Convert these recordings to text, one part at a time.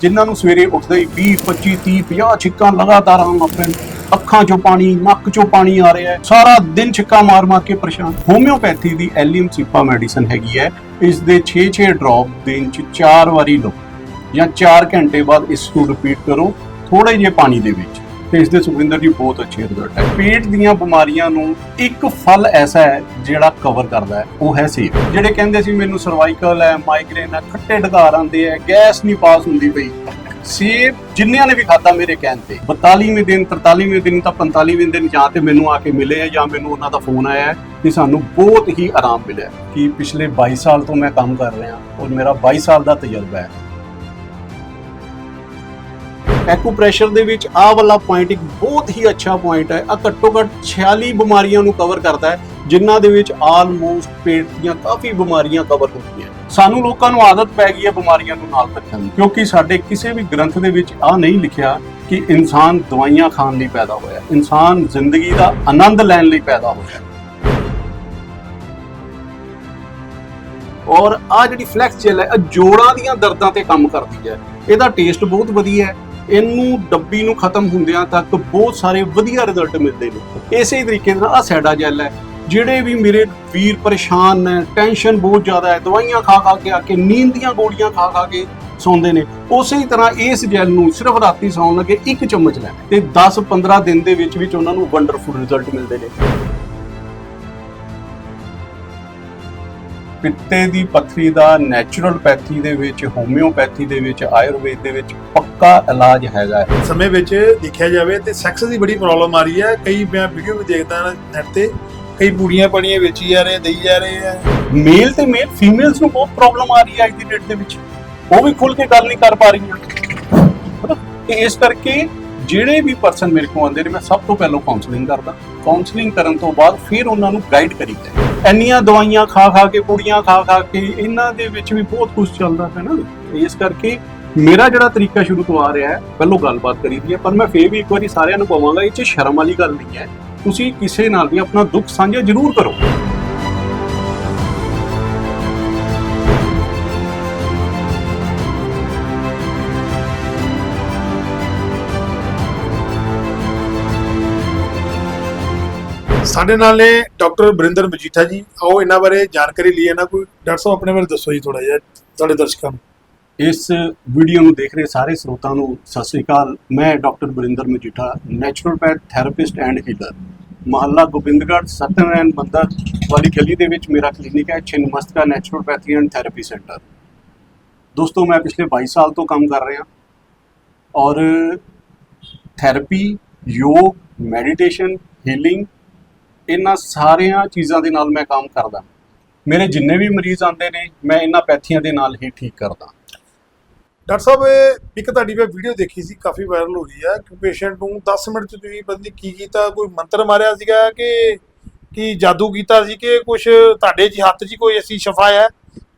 ਜਿਨ੍ਹਾਂ ਨੂੰ ਸਵੇਰੇ ਉੱਠਦੇ ਹੀ 20 25 30 50 ਛਿੱਕਾਂ ਲਗਾਤਾਰ ਆਮ ਆਪਣੇ ਅੱਖਾਂ 'ਚੋਂ ਪਾਣੀ, ਨੱਕ 'ਚੋਂ ਪਾਣੀ ਆ ਰਿਹਾ ਹੈ। ਸਾਰਾ ਦਿਨ ਛਿੱਕਾਂ ਮਾਰ ਮਾਰ ਕੇ ਪਰੇਸ਼ਾਨ। ਹੋਮਿਓਪੈਥੀ ਦੀ ਐਲੀਅਮ ਸਿਪਾ ਮੈਡੀਸਨ ਹੈਗੀ ਹੈ। ਇਸ ਦੇ 6-6 ਡ੍ਰੌਪ ਦਿਨ 'ਚ 4 ਵਾਰੀ ਲਓ ਜਾਂ 4 ਘੰਟੇ ਬਾਅਦ ਇਸ ਨੂੰ ਰਿਪੀਟ ਕਰੋ। ਥੋੜੇ ਜਿਹੇ ਪਾਣੀ ਦੇ ਵਿੱਚ। ਤੇ ਇਸ ਦੇ ਸੁਖਵਿੰਦਰ ਜੀ ਬਹੁਤ ਅੱਛੇ ਰਿਜ਼ਲਟ ਹੈ। ਪੇਟ ਦੀਆਂ ਬਿਮਾਰੀਆਂ ਨੂੰ ਇੱਕ ਫਲ ਐਸਾ ਹੈ ਜਿਹੜਾ ਕਵਰ ਕਰਦਾ ਹੈ। ਉਹ ਹੈ ਸੇਬ। ਜਿਹੜੇ ਕਹਿੰਦੇ ਸੀ ਮੈਨੂੰ ਸਰਵਾਈਕਲ ਹੈ ਮਾਈਗ੍ਰੇਨ ਹੈ, ਖੱਟੇ ਢਕਾਰ ਆਉਂਦੇ ਹੈ ਗੈਸ ਨਹੀਂ ਪਾਸ ਹੁੰਦੀ ਪਈ। ਸੇਬ ਜਿੰਨਿਆਂ ਨੇ ਵੀ ਖਾਦਾ ਮੇਰੇ ਕਹਿਣ ਤੇ। 42ਵੇਂ ਦਿਨ 43ਵੇਂ ਦਿਨ ਤਾਂ 45ਵੇਂ ਦਿਨ ਜਾਂ ਤੇ ਮੈਨੂੰ ਆ ਕੇ ਮਿਲੇ ਹੈ ਜਾਂ ਮੈਨੂੰ ਉਹਨਾਂ ਦਾ ਫੋਨ ਆਇਆ ਕਿ ਸਾਨੂੰ ਬਹੁਤ ਹੀ ਆਰਾਮ ਮਿਲਿਆ ਕਿ ਪਿਛਲੇ 22 ਸਾਲ ਤੋਂ ਮੈਂ ਕੰਮ ਕਰ ਰਿਹਾ ਔਰ ਮੇਰਾ 22 ਸਾਲ ਦਾ ਤਜਰਬਾ ਹੈ। ਐਕੂਪ੍ਰੈਸ਼ਰ ਦੇ ਵਿੱਚ ਆਹ ਵਾਲਾ ਪੁਆਇੰਟ ਇੱਕ ਬਹੁਤ ਹੀ ਅੱਛਾ ਪੁਆਇੰਟ ਹੈ। ਆ ਘੱਟੋ ਘੱਟ 46 ਬਿਮਾਰੀਆਂ ਨੂੰ ਕਵਰ ਕਰਦਾ ਹੈ, ਜਿਨ੍ਹਾਂ ਦੇ ਵਿੱਚ ਆਲਮੋਸਟ ਪੇਟ ਦੀਆਂ ਕਾਫੀ ਬਿਮਾਰੀਆਂ ਕਵਰ ਹੁੰਦੀਆਂ ਸਾਨੂੰ ਲੋਕਾਂ ਨੂੰ ਆਦਤ ਪੈ ਗਈ ਹੈ ਬਿਮਾਰੀਆਂ ਨੂੰ ਨਾਲ ਰੱਖਣ ਦੀ, ਕਿਉਂਕਿ ਸਾਡੇ ਕਿਸੇ ਵੀ ਗ੍ਰੰਥ ਦੇ ਵਿੱਚ ਆ ਨਹੀਂ ਲਿਖਿਆ ਕਿ ਇਨਸਾਨ ਦਵਾਈਆਂ ਖਾਣ ਲਈ ਪੈਦਾ ਹੋਇਆ ਇਨਸਾਨ ਜ਼ਿੰਦਗੀ ਦਾ ਆਨੰਦ ਲੈਣ ਲਈ ਪੈਦਾ ਹੋਇਆ ਔਰ ਆ ਜਿਹੜੀ ਫਲੈਕਸ ਜੈਲ ਹੈ ਇਹ ਜੋੜਾਂ ਦੀਆਂ ਦਰਦਾਂ ਤੇ ਕੰਮ ਕਰਦੀ ਹੈ। ਇਹਦਾ ਟੇਸਟ ਬਹੁਤ ਵਧੀਆ ਹੈ। ਇਹਨੂੰ ਡੱਬੀ ਨੂੰ ਖਤਮ ਹੁੰਦਿਆਂ ਤੱਕ ਬਹੁਤ ਸਾਰੇ ਵਧੀਆ ਰਿਜ਼ਲਟ ਮਿਲਦੇ ਨੇ। ਇਸੇ ਤਰੀਕੇ ਨਾਲ ਆ ਸੈਡਾ ਜੈਲ ਹੈ। ਜਿਹੜੇ ਵੀ ਮੇਰੇ ਵੀਰ ਪਰੇਸ਼ਾਨ ਨੇ ਟੈਨਸ਼ਨ ਬਹੁਤ ਜ਼ਿਆਦਾ ਹੈ, ਦਵਾਈਆਂ ਖਾ ਖਾ ਕੇ ਆ ਕੇ, ਨੀਂਦ ਦੀਆਂ ਗੋਲੀਆਂ ਖਾ ਖਾ ਕੇ ਸੌਂਦੇ ਨੇ। ਉਸੇ ਤਰ੍ਹਾਂ ਇਸ ਜੈਲ ਨੂੰ ਸਿਰਫ ਰਾਤੀ ਸੌਣ ਲੱਗੇ ਇੱਕ ਚਮਚ ਲੈਣਾ ਤੇ 10-15 ਦਿਨ ਦੇ ਵਿੱਚ ਵਿੱਚ ਉਹਨਾਂ ਨੂੰ ਵੰਡਰਫੁਲ ਰਿਜ਼ਲਟ ਮਿਲਦੇ ਨੇ। ਪਿੱਤੇ ਦੀ ਪੱਥਰੀ ਦਾ ਨੈਚੁਰਲਪੈਥੀ ਦੇ ਵਿੱਚ ਹੋਮਿਓਪੈਥੀ ਦੇ ਵਿੱਚ ਆਯੁਰਵੇਦ ਦੇ ਵਿੱਚ ਪੱਕਾ ਇਲਾਜ ਹੈਗਾ ਹੈ। ਸਮੇਂ ਵਿੱਚ ਦੇਖਿਆ ਜਾਵੇ ਤੇ ਸੈਕਸ ਦੀ ਬੜੀ ਪ੍ਰੋਬਲਮ ਆ ਰਹੀ ਹੈ। ਕਈ ਮੈਂ ਵੀਡੀਓ ਵੀ ਦੇਖਦਾ ਹਾਂ ਨੈਟ ਤੇ। ਕਈ ਪੂੜੀਆਂ ਪੜੀਆਂ ਵੇਚੀ ਜਾ ਰਹੇ ਦੇਈ ਜਾ ਰਹੇ ਆ। ਮੇਲ ਤੇ ਮੇਲ ਫੀਮੇਲਸ ਨੂੰ ਬਹੁਤ ਪ੍ਰੋਬਲਮ ਆ ਰਹੀ ਹੈ ਅੱਜ ਦੀ ਡੇਟ ਦੇ ਵਿੱਚ। ਉਹ ਵੀ ਖੁੱਲ ਕੇ ਗੱਲ ਨਹੀਂ ਕਰ ਪਾ ਰਹੀਆਂ? ਤੇ ਇਸ ਕਰਕੇ ਜਿਹੜੇ ਵੀ ਪਰਸਨ ਮੇਰੇ ਕੋਲ ਆਉਂਦੇ ਨੇ ਮੈਂ ਸਭ ਤੋਂ ਪਹਿਲਾਂ ਕਾਉਂਸਲਿੰਗ ਕਰਦਾ। ਕਾਉਂਸਲਿੰਗ ਕਰਨ ਤੋਂ ਬਾਅਦ ਫਿਰ ਉਹਨਾਂ ਨੂੰ ਗਾਈਡ ਕਰੀਦਾ ਇੰਨੀਆਂ ਦਵਾਈਆਂ ਖਾ ਖਾ ਕੇ, ਕੁੜੀਆਂ ਖਾ ਖਾ ਕੇ, ਇਹਨਾਂ ਦੇ ਵਿੱਚ ਵੀ ਬਹੁਤ ਕੁਝ ਚੱਲਦਾ ਹੈ ਨਾ। ਇਸ ਕਰਕੇ ਮੇਰਾ ਜਿਹੜਾ ਤਰੀਕਾ ਸ਼ੁਰੂ ਤੋਂ ਆ ਰਿਹਾ ਹੈ, ਪਹਿਲੋਂ ਗੱਲਬਾਤ ਕਰੀ ਦੀ ਹੈ, ਪਰ ਮੈਂ ਫੇਰ ਵੀ ਇੱਕ ਵਾਰੀ ਸਾਰਿਆਂ ਨੂੰ ਕਹਾਂਗਾ, ਇਹ 'ਚ ਸ਼ਰਮ ਵਾਲੀ ਗੱਲ ਨਹੀਂ ਹੈ। ਤੁਸੀਂ ਕਿਸੇ ਨਾਲ ਵੀ ਆਪਣਾ ਦੁੱਖ ਸਾਂਝਾ ਜ਼ਰੂਰ ਕਰੋ। ਸਾਡੇ ਨਾਲ ਨੇ ਡਾਕਟਰ ਬਰਿੰਦਰ ਮਜੀਠਾ ਜੀ। ਆਓ ਇਹਨਾਂ ਬਾਰੇ ਜਾਣਕਾਰੀ ਲਈ ਇਹਨਾਂ ਕੋਈ। ਡਾਕਟਰ ਸਾਹਿਬ, ਆਪਣੇ ਬਾਰੇ ਦੱਸੋ ਜੀ ਥੋੜਾ ਜਿਹਾ ਸਾਡੇ ਦਰਸ਼ਕਾਂ ਨੂੰ। ਇਸ ਵੀਡੀਓ ਨੂੰ ਦੇਖ ਰਹੇ ਸਾਰੇ ਸਰੋਤਾਂ ਨੂੰ ਸਤਿ ਸ੍ਰੀ ਅਕਾਲ। ਮੈਂ doctor Barinder Majitha naturopath therapist and healer ਮਹੱਲਾ ਗੋਬਿੰਦਗੜ੍ਹ, ਸਤਨਾਰਾਇਣ ਮੰਦਰ ਵਾਲੀ ਗਲੀ ਦੇ ਵਿੱਚ ਮੇਰਾ ਕਲੀਨਿਕ ਹੈ Chhinmastika naturopathy and therapy centre ਦੋਸਤੋ, ਮੈਂ ਪਿਛਲੇ 22 ਸਾਲ ਤੋਂ ਕੰਮ ਕਰ ਰਿਹਾ। ਔਰ ਥੈਰੇਪੀ ਯੋਗ ਮੈਡੀਟੇਸ਼ਨ ਹੀਲਿੰਗ ਇਹਨਾਂ ਸਾਰੀਆਂ ਚੀਜ਼ਾਂ ਦੇ ਨਾਲ ਮੈਂ ਕੰਮ ਕਰਦਾ। ਮੇਰੇ ਜਿੰਨੇ ਵੀ ਮਰੀਜ਼ ਆਉਂਦੇ ਨੇ, ਮੈਂ ਇਹਨਾਂ ਪੈਥੀਆਂ ਦੇ ਨਾਲ ਹੀ ਠੀਕ ਕਰਦਾ। ਡਾਕਟਰ ਸਾਹਿਬ, ਇਹ ਇੱਕ ਤੁਹਾਡੀ ਮੈਂ ਵੀਡੀਓ ਦੇਖੀ ਸੀ, ਕਾਫੀ ਵਾਇਰਲ ਹੋ ਰਹੀ ਹੈ ਕਿ ਪੇਸ਼ੈਂਟ ਨੂੰ 10 ਮਿੰਟ ਚ ਤੁਸੀਂ ਬੰਦੀ ਕੀ ਕੀਤਾ, ਕੋਈ ਮੰਤਰ ਮਾਰਿਆ ਸੀਗਾ ਕਿ, ਕੀ ਜਾਦੂ ਕੀਤਾ ਸੀ ਕਿ ਕੁਝ ਤੁਹਾਡੇ ਜੀ ਹੱਥ 'ਚ ਕੋਈ ਐਸੀ ਸ਼ਫਾ ਹੈ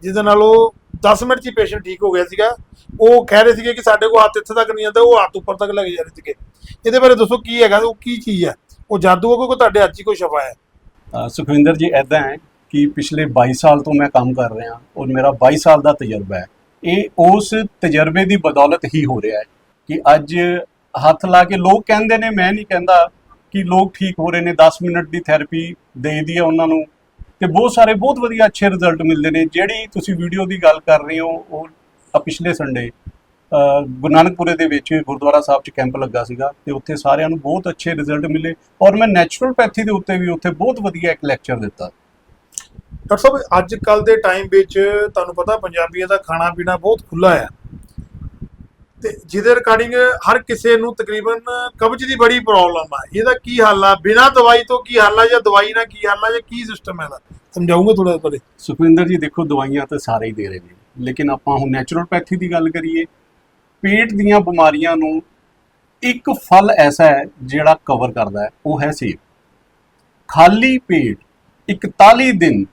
ਜਿਹਦੇ ਨਾਲ ਉਹ 10 ਮਿੰਟ 'ਚ ਪੇਸ਼ੈਂਟ ਠੀਕ ਹੋ ਗਿਆ ਸੀਗਾ। ਉਹ ਕਹਿ ਰਹੇ ਸੀਗੇ ਕਿ ਸਾਡੇ ਕੋਲ ਹੱਥ ਇੱਥੇ ਤੱਕ ਨਹੀਂ ਜਾਂਦਾ ਉਹ ਹੱਥ ਉੱਪਰ ਤੱਕ ਲੈ ਜਾ ਰਹੇ ਸੀਗੇ। ਇਹਦੇ ਬਾਰੇ ਦੱਸੋ ਕੀ ਹੈਗਾ, ਉਹ ਕੀ ਚੀਜ਼ ਹੈ ਉਹ ਜਾਦੂ ਹੈ ਕੋਈ ਤੁਹਾਡੇ ਹੱਥ 'ਚ ਕੋਈ ਸ਼ਫਾ ਹੈ? ਅ, ਸੁਖਵਿੰਦਰ ਜੀ ਐਦਾਂ ਹੈ ਕਿ ਪਿਛਲੇ 22 ਸਾਲ ਤੋਂ ਮੈਂ ਕੰਮ ਕਰ ਰਿਹਾ ਔਰ ਮੇਰਾ 22 ਸਾਲ ਦਾ ਤਜਰਬਾ ਹੈ। ਇਹ ਉਸ ਤਜਰਬੇ ਦੀ ਬਦੌਲਤ ਹੀ ਹੋ ਰਿਹਾ ਹੈ ਕਿ ਅੱਜ ਹੱਥ ਲਾ ਕੇ ਲੋਕ ਕਹਿੰਦੇ ਨੇ ਮੈਂ ਨਹੀਂ ਕਹਿੰਦਾ ਕਿ ਲੋਕ ਠੀਕ ਹੋ ਰਹੇ ਨੇ 10 ਮਿੰਟ ਦੀ ਥੈਰੇਪੀ ਦੇ ਦੀ ਹੈ ਉਹਨਾਂ ਨੂੰ। ਤੇ ਬਹੁਤ ਸਾਰੇ ਬਹੁਤ ਵਧੀਆ ਅੱਛੇ ਰਿਜ਼ਲਟ ਮਿਲਦੇ ਨੇ। ਜਿਹੜੀ ਤੁਸੀਂ ਵੀਡੀਓ ਦੀ ਗੱਲ ਕਰ ਰਹੇ ਹੋ ਉਹ ਆ ਪਿਛਲੇ ਸੰਡੇ ਗੁਰੂ ਨਾਨਕਪੁਰੇ ਦੇ ਵਿੱਚ ਗੁਰਦੁਆਰਾ ਸਾਹਿਬ 'ਚ ਕੈਂਪ ਲੱਗਾ ਸੀਗਾ ਤੇ ਉੱਥੇ ਸਾਰਿਆਂ ਨੂੰ ਬਹੁਤ ਅੱਛੇ ਰਿਜ਼ਲਟ ਮਿਲੇ ਔਰ ਮੈਂ ਨੈਚੁਰਲਪੈਥੀ ਦੇ ਉੱਤੇ ਵੀ ਉੱਥੇ ਬਹੁਤ ਵਧੀਆ ਇੱਕ ਲੈਕਚਰ ਦਿੱਤਾ। ਡਾਕਟਰ ਸਾਹਿਬ ਅੱਜ ਕੱਲ ਦੇ ਟਾਈਮ ਵਿੱਚ ਤੁਹਾਨੂੰ ਪਤਾ ਪੰਜਾਬੀਆਂ ਦਾ ਖਾਣਾ ਪੀਣਾ ਬਹੁਤ ਖੁੱਲਾ ਹੈ। ਤੇ ਜਿਹਦੇ ਰਿਗਾਰਡਿੰਗ ਹਰ ਕਿਸੇ ਨੂੰ ਤਕਰੀਬਨ ਕਬਜ਼ ਦੀ ਬੜੀ ਪ੍ਰੋਬਲਮ ਆ। ਇਹਦਾ ਕੀ ਹੱਲ ਆ? ਬਿਨਾਂ ਦਵਾਈ ਤੋਂ ਕੀ ਹੱਲ ਆ ਜਾਂ ਦਵਾਈ ਨਾਲ ਕੀ ਹੱਲ ਆ ਜਾਂ ਕੀ ਸਿਸਟਮ ਹੈ ਇਹਦਾ? ਸਮਝਾਉਂਗੇ ਥੋੜਾ ਬਾਰੇ ਸੁਖਵਿੰਦਰ ਜੀ ਦੇਖੋ ਦਵਾਈਆਂ ਤਾਂ ਸਾਰੇ ਹੀ ਦੇ ਰਹੇ ਨੇ। ਲੇਕਿਨ ਆਪਾਂ ਹੁਣ ਨੈਚੁਰਲਪੈਥੀ ਦੀ ਗੱਲ ਕਰੀਏ ਪੇਟ ਦੀਆਂ ਬਿਮਾਰੀਆਂ ਨੂੰ ਇੱਕ ਫਲ ਐਸਾ ਹੈ ਜਿਹੜਾ ਕਵਰ ਕਰਦਾ ਹੈ, ਉਹ ਹੈ ਸੇਬ। ਖਾਲੀ ਪੇਟ 41 ਦਿਨ